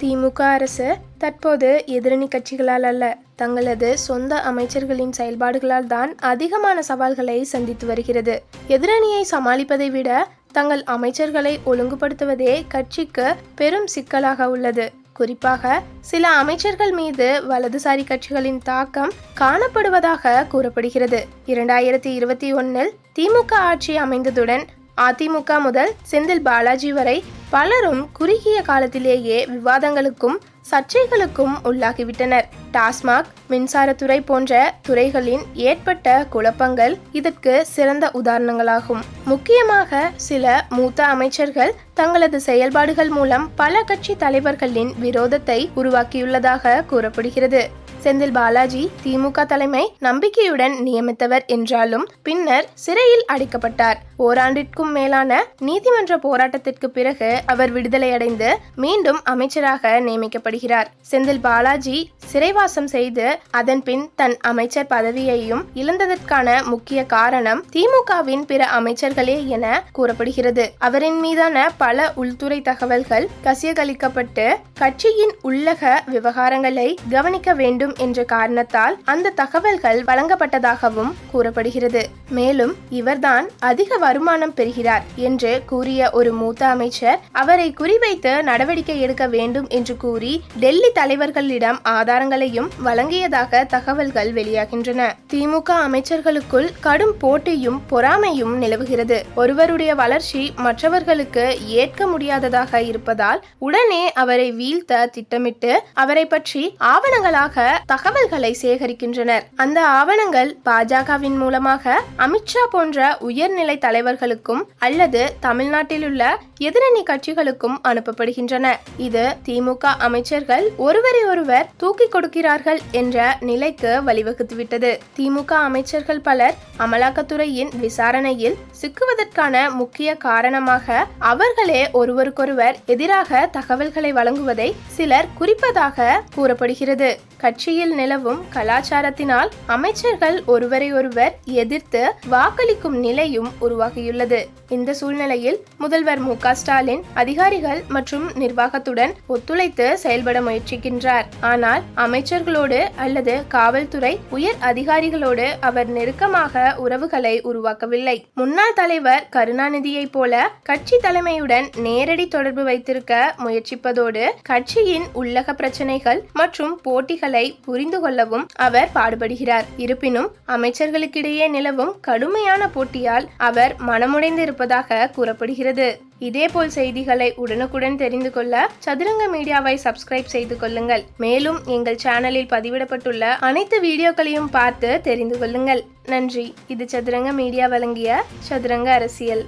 திமுக அரசு தற்போது எதிரணி கட்சிகளால் அல்ல தங்களது சொந்த அமைச்சர்களின் செயல்பாடுகளால் தான் அதிகமான சவால்களை சந்தித்து வருகிறது. எதிரணியை சமாளிப்பதை விட தங்கள் அமைச்சர்களை ஒழுங்குபடுத்துவதே கட்சிக்கு பெரும் சிக்கலாக உள்ளது. குறிப்பாக சில அமைச்சர்கள் மீது வலதுசாரி கட்சிகளின் தாக்கம் காணப்படுவதாக கூறப்படுகிறது. இரண்டாயிரத்தி இருபத்தி ஒன்னில் திமுக ஆட்சி அமைந்ததுடன் அதிமுக முதல் செந்தில் பாலாஜி வரை பலரும் குறுகிய காலத்திலேயே விவாதங்களுக்கும் சர்ச்சைகளுக்கும் உள்ளாகிவிட்டனர். டாஸ்மாக் மின்சாரத்துறை போன்ற துறைகளின் ஏற்பட்ட குழப்பங்கள் இதற்கு சிறந்த உதாரணங்களாகும். முக்கியமாக சில மூத்த அமைச்சர்கள் தங்களது செயல்பாடுகள் மூலம் பல கட்சி தலைவர்களின் விரோதத்தை உருவாக்கியுள்ளதாக கூறப்படுகிறது. செந்தில் பாலாஜி திமுக தலைமை நம்பிக்கையுடன் நியமித்தவர் என்றாலும் பின்னர் சிறையில் அடைக்கப்பட்டார். ஓராண்டிற்கும் மேலான நீதிமன்ற போராட்டத்திற்கு பிறகு அவர் விடுதலையடைந்து மீண்டும் அமைச்சராக நியமிக்கப்படுகிறார். செந்தில் பாலாஜி சிறைவாசம் செய்து அதன் பின் தன் அமைச்சர் பதவியையும் இழந்ததற்கான முக்கிய காரணம் திமுகவின் பிற அமைச்சர்களே என கூறப்படுகிறது. அவரின் மீதான பல உள்துறை தகவல்கள் கசியகலிக்கப்பட்டு கட்சியின் உள்ளக விவகாரங்களை கவனிக்க வேண்டும் என்ற காரணத்தால் அந்த தகவல்கள் வழங்கப்பட்டதாகவும் கூறப்படுகிறது. மேலும் இவர்தான் அதிக வருமானம் பெறுகிறார் என்று கூறிய ஒரு மூத்த அமைச்சர் அவரை குறிவைத்து நடவடிக்கை எடுக்க வேண்டும் என்று கூறி டெல்லி தலைவர்களிடம் ஆதாரங்களையும் வழங்கியதாக தகவல்கள் வெளியாகின்றன. திமுக அமைச்சர்களுக்குள் கடும் போட்டியும் பொறாமையும் நிலவுகிறது. ஒருவருடைய வளர்ச்சி மற்றவர்களுக்கு ஏற்க முடியாததாக இருப்பதால் உடனே அவரை வீழ்த்த திட்டமிட்டு அவரை பற்றி ஆவணங்களாக தகவல்களை சேகரிக்கின்றனர். அந்த ஆவணங்கள் பாஜகவின் மூலமாக அமித்ஷா போன்ற உயர்நிலை தலைவர்களுக்கும் அல்லது தமிழ்நாட்டில் உள்ள எதிரணி கட்சிகளுக்கும் அனுப்பப்படுகின்றன. இது திமுக அமைச்சர்கள் ஒருவரை ஒருவர் தூக்கி கொடுக்கிறார்கள் என்ற நிலைக்கு வழிவகுத்துவிட்டது. திமுக அமைச்சர்கள் பலர் அமலாக்கத்துறையின் விசாரணையில் சிக்குவதற்கான முக்கிய காரணமாக அவர்களே ஒருவருக்கொருவர் எதிராக தகவல்களை வழங்குவதை சிலர் குறிப்பதாக கூறப்படுகிறது. கட்சியில் நிலவும் கலாச்சாரத்தினால் அமைச்சர்கள் ஒருவரை ஒருவர் எதிர்த்து வாக்களிக்கும் நிலையும் உருவாகியுள்ளது. இந்த சூழ்நிலையில் முதல்வர் மு க ஸ்டாலின் அதிகாரிகள் மற்றும் நிர்வாகத்துடன் ஒத்துழைத்து செயல்பட முயற்சிக்கின்றார். ஆனால் அமைச்சர்களோடு அல்லது காவல்துறை உயர் அதிகாரிகளோடு அவர் நெருக்கமாக உறவுகளை உருவாக்கவில்லை. முன்னாள் தலைவர் கருணாநிதியை போல கட்சி தலைமையுடன் நேரடி தொடர்பு வைத்திருக்க முயற்சிப்பதோடு கட்சியின் உள்ளக பிரச்சனைகள் மற்றும் போட்டிகளை புரிந்து கொள்ளவும் அவர் பாடுபடுகிறார். இருப்பினும் அமைச்சர்களுக்கிடையே நிலவும் கடுமையான போட்டியால் அவர் மனமுடைந்து இருப்பதாக கூறப்படுகிறது. இதேபோல் செய்திகளை உடனுக்குடன் தெரிந்து கொள்ள சதுரங்க மீடியாவை சப்ஸ்கிரைப் செய்து கொள்ளுங்கள். மேலும் எங்கள் சேனலில் பதிவிடப்பட்டுள்ள அனைத்து வீடியோக்களையும் பார்த்து தெரிந்து கொள்ளுங்கள். நன்றி. இது சதுரங்க மீடியா வழங்கிய சதுரங்க அரசியல்.